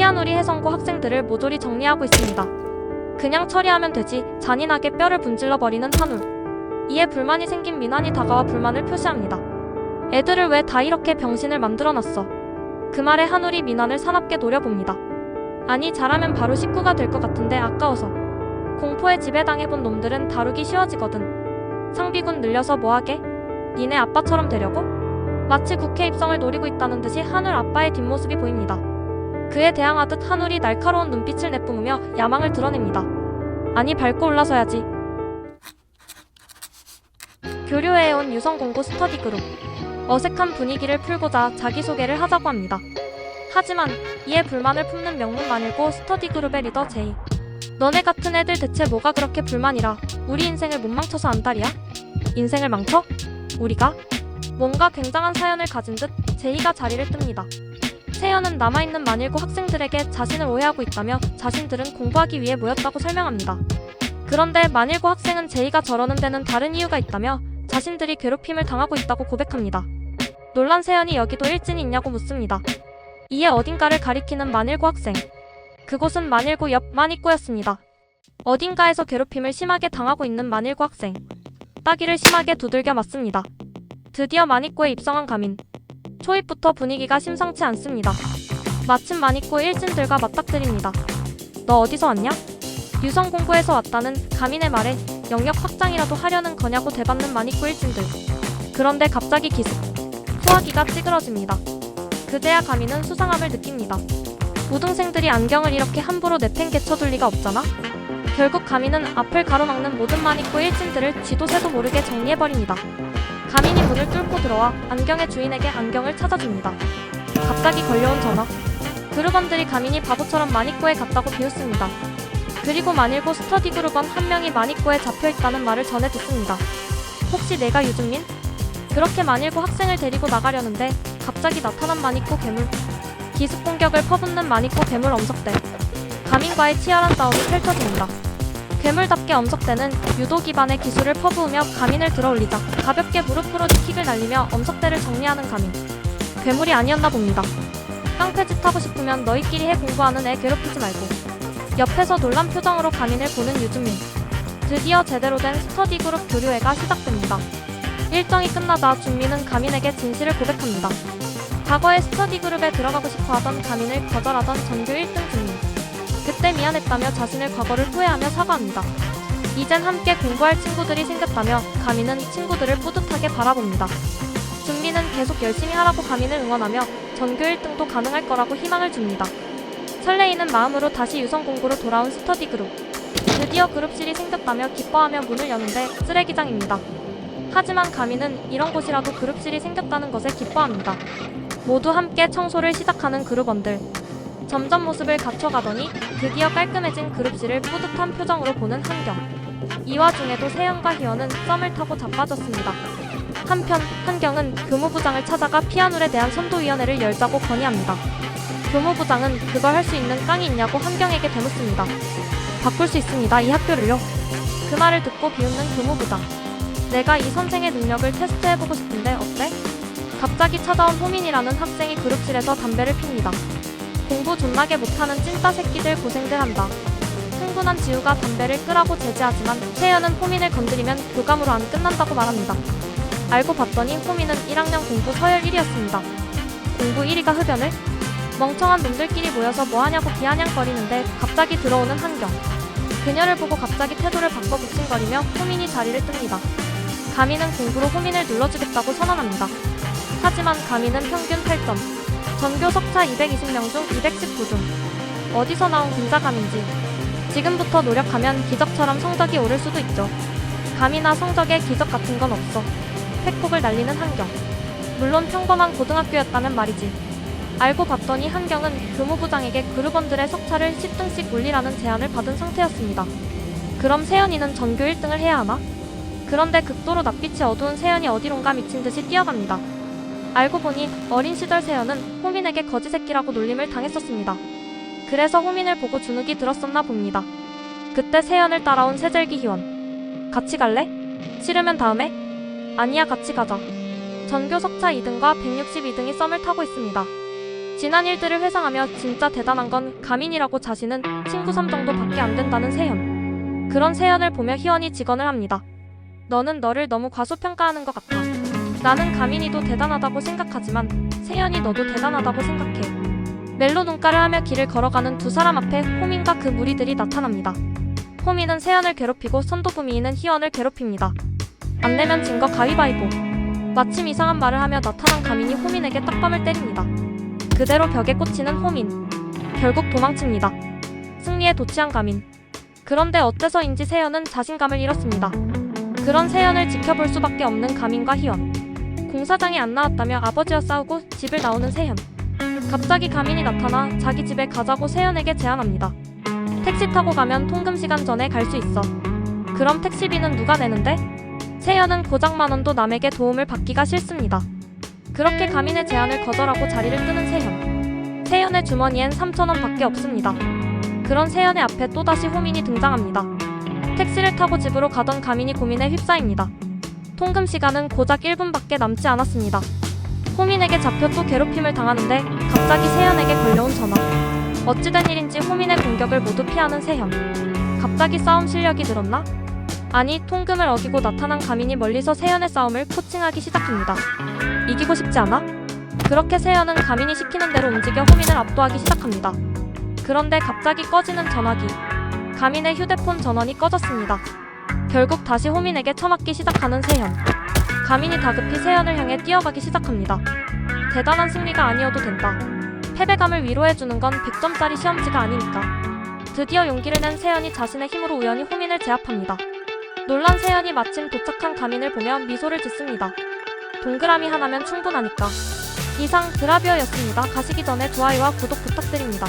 피아누리 해성고 학생들을 모조리 정리하고 있습니다. 그냥 처리하면 되지 잔인하게 뼈를 분질러 버리는 한울. 이에 불만이 생긴 미난이 다가와 불만을 표시합니다. 애들을 왜 다 이렇게 병신을 만들어 놨어? 그 말에 한울이 미난을 사납게 노려봅니다. 아니 잘하면 바로 식구가 될 것 같은데 아까워서. 공포에 지배당해본 놈들은 다루기 쉬워지거든. 상비군 늘려서 뭐하게? 니네 아빠처럼 되려고? 마치 국회 입성을 노리고 있다는 듯이 한울 아빠의 뒷모습이 보입니다. 그에 대항하듯 한울이 날카로운 눈빛을 내뿜으며 야망을 드러냅니다. 아니 밟고 올라서야지. 교류해온 유성공고 스터디 그룹. 어색한 분위기를 풀고자 자기소개를 하자고 합니다. 하지만 이에 불만을 품는 명문 만일고 스터디 그룹의 리더 제이. 너네 같은 애들 대체 뭐가 그렇게 불만이라 우리 인생을 못 망쳐서 안달이야? 인생을 망쳐? 우리가? 뭔가 굉장한 사연을 가진 듯 제이가 자리를 뜹니다. 세연은 남아있는 만일고 학생들에게 자신을 오해하고 있다며 자신들은 공부하기 위해 모였다고 설명합니다. 그런데 만일고 학생은 제이가 저러는 데는 다른 이유가 있다며 자신들이 괴롭힘을 당하고 있다고 고백합니다. 놀란 세연이 여기도 일진이 있냐고 묻습니다. 이에 어딘가를 가리키는 만일고 학생. 그곳은 만일고 옆 만입고였습니다. 어딘가에서 괴롭힘을 심하게 당하고 있는 만일고 학생. 따기를 심하게 두들겨 맞습니다. 드디어 만입고에 입성한 가민. 초입부터 분위기가 심상치 않습니다. 마침 만입고 일진들과 맞닥뜨립니다. 너 어디서 왔냐? 유성 공부에서 왔다는 가민의 말에 영역 확장이라도 하려는 거냐고 대받는 만입고 일진들. 그런데 갑자기 기습. 소화기가 찌그러집니다. 그제야 가민은 수상함을 느낍니다. 우등생들이 안경을 이렇게 함부로 내팽개쳐 둘 리가 없잖아? 결국 가민은 앞을 가로막는 모든 만입고 일진들을 쥐도 새도 모르게 정리해버립니다. 가민이 문을 뚫고 들어와 안경의 주인에게 안경을 찾아줍니다. 갑자기 걸려온 전화. 그룹원들이 가민이 바보처럼 마니꼬에 갔다고 비웃습니다. 그리고 만일고 스터디 그룹원 한 명이 마니꼬에 잡혀있다는 말을 전해 듣습니다. 혹시 내가 유준민? 그렇게 만일고 학생을 데리고 나가려는데 갑자기 나타난 마니꼬 괴물. 기습 공격을 퍼붓는 마니꼬 괴물 엄석대. 가민과의 치열한 싸움이 펼쳐집니다. 괴물답게 엄석대는 유도 기반의 기술을 퍼부으며 가민을 들어올리자 가볍게 무릎으로 킥을 날리며 엄석대를 정리하는 가민. 괴물이 아니었나 봅니다. 깡패짓 하고 싶으면 너희끼리 해 공부하는 애 괴롭히지 말고. 옆에서 놀란 표정으로 가민을 보는 유준민. 드디어 제대로 된 스터디 그룹 교류회가 시작됩니다. 일정이 끝나자 준민은 가민에게 진실을 고백합니다. 과거에 스터디 그룹에 들어가고 싶어 하던 가민을 거절하던 전교 1등 준민. 그때 미안했다며 자신의 과거를 후회하며 사과합니다. 이젠 함께 공부할 친구들이 생겼다며 가민은 친구들을 뿌듯하게 바라봅니다. 준민은 계속 열심히 하라고 가민을 응원하며 전교 1등도 가능할 거라고 희망을 줍니다. 설레이는 마음으로 다시 유성 공부로 돌아온 스터디 그룹. 드디어 그룹실이 생겼다며 기뻐하며 문을 여는데 쓰레기장입니다. 하지만 가민은 이런 곳이라도 그룹실이 생겼다는 것에 기뻐합니다. 모두 함께 청소를 시작하는 그룹원들. 점점 모습을 갖춰가더니 드디어 깔끔해진 그룹실을 뿌듯한 표정으로 보는 한경. 이 와중에도 세연과 희원은 썸을 타고 자빠졌습니다. 한편 한경은 교무부장을 찾아가 피아놀에 대한 선도위원회를 열자고 건의합니다. 교무부장은 그걸 할 수 있는 깡이 있냐고 한경에게 되묻습니다. 바꿀 수 있습니다. 이 학교를요. 그 말을 듣고 비웃는 교무부장. 내가 이 선생의 능력을 테스트해보고 싶은데 어때? 갑자기 찾아온 호민이라는 학생이 그룹실에서 담배를 핍니다. 공부 존나게 못하는 찐따 새끼들 고생들 한다. 흥분한 지우가 담배를 끄라고 제지하지만 세연은 호민을 건드리면 교감으로 안 끝난다고 말합니다. 알고 봤더니 호민은 1학년 공부 서열 1위였습니다. 공부 1위가 흡연을? 멍청한 놈들끼리 모여서 뭐하냐고 비아냥거리는데 갑자기 들어오는 한경. 그녀를 보고 갑자기 태도를 바꿔 붙임거리며 호민이 자리를 뜹니다. 가민은 공부로 호민을 눌러주겠다고 선언합니다. 하지만 가민은 평균 8점, 전교 석차 220명 중 219등. 어디서 나온 군자감인지. 지금부터 노력하면 기적처럼 성적이 오를 수도 있죠. 감이나 성적에 기적 같은 건 없어. 팩폭을 날리는 한경. 물론 평범한 고등학교였다면 말이지. 알고 봤더니 한경은 교무부장에게 그룹원들의 석차를 10등씩 올리라는 제안을 받은 상태였습니다. 그럼 세연이는 전교 1등을 해야 하나? 그런데 극도로 낯빛이 어두운 세연이 어디론가 미친 듯이 뛰어갑니다. 알고 보니 어린 시절 세연은 호민에게 거지 새끼라고 놀림을 당했었습니다. 그래서 호민을 보고 주눅이 들었었나 봅니다. 그때 세연을 따라온 세젤기 희원. 같이 갈래? 싫으면 다음에? 아니야 같이 가자. 전교 석차 2등과 162등이 썸을 타고 있습니다. 지난 일들을 회상하며 진짜 대단한 건 가민이라고 자신은 친구 3 정도밖에 안 된다는 세연. 그런 세연을 보며 희원이 직언을 합니다. 너는 너를 너무 과소평가하는 것 같아. 나는 가민이도 대단하다고 생각하지만 세연이 너도 대단하다고 생각해. 멜로 눈가를 하며 길을 걸어가는 두 사람 앞에 호민과 그 무리들이 나타납니다. 호민은 세연을 괴롭히고 선도부미는 희원을 괴롭힙니다. 안 내면 진 거 가위바위보. 마침 이상한 말을 하며 나타난 가민이 호민에게 딱밤을 때립니다. 그대로 벽에 꽂히는 호민. 결국 도망칩니다. 승리에 도취한 가민. 그런데 어째서인지 세연은 자신감을 잃었습니다. 그런 세연을 지켜볼 수밖에 없는 가민과 희연. 공사장에 안 나왔다며 아버지와 싸우고 집을 나오는 세연. 갑자기 가민이 나타나 자기 집에 가자고 세연에게 제안합니다. 택시 타고 가면 통금 시간 전에 갈 수 있어. 그럼 택시비는 누가 내는데? 세연은 고작 만 원도 남에게 도움을 받기가 싫습니다. 그렇게 가민의 제안을 거절하고 자리를 뜨는 세연. 세연의 주머니엔 3천 원 밖에 없습니다. 그런 세연의 앞에 또다시 호민이 등장합니다. 택시를 타고 집으로 가던 가민이 고민에 휩싸입니다. 통금 시간은 고작 1분밖에 남지 않았습니다. 호민에게 잡혀 또 괴롭힘을 당하는데 갑자기 세연에게 걸려온 전화. 어찌된 일인지 호민의 공격을 모두 피하는 세연. 갑자기 싸움 실력이 늘었나? 아니, 통금을 어기고 나타난 가민이 멀리서 세연의 싸움을 코칭하기 시작합니다. 이기고 싶지 않아? 그렇게 세연은 가민이 시키는 대로 움직여 호민을 압도하기 시작합니다. 그런데 갑자기 꺼지는 전화기. 가민의 휴대폰 전원이 꺼졌습니다. 결국 다시 호민에게 처맞기 시작하는 세연. 가민이 다급히 세연을 향해 뛰어가기 시작합니다. 대단한 승리가 아니어도 된다. 패배감을 위로해주는 건 100점짜리 시험지가 아니니까. 드디어 용기를 낸 세연이 자신의 힘으로 우연히 호민을 제압합니다. 놀란 세연이 마침 도착한 가민을 보며 미소를 짓습니다. 동그라미 하나면 충분하니까. 이상 드라비어였습니다. 가시기 전에 좋아요와 구독 부탁드립니다.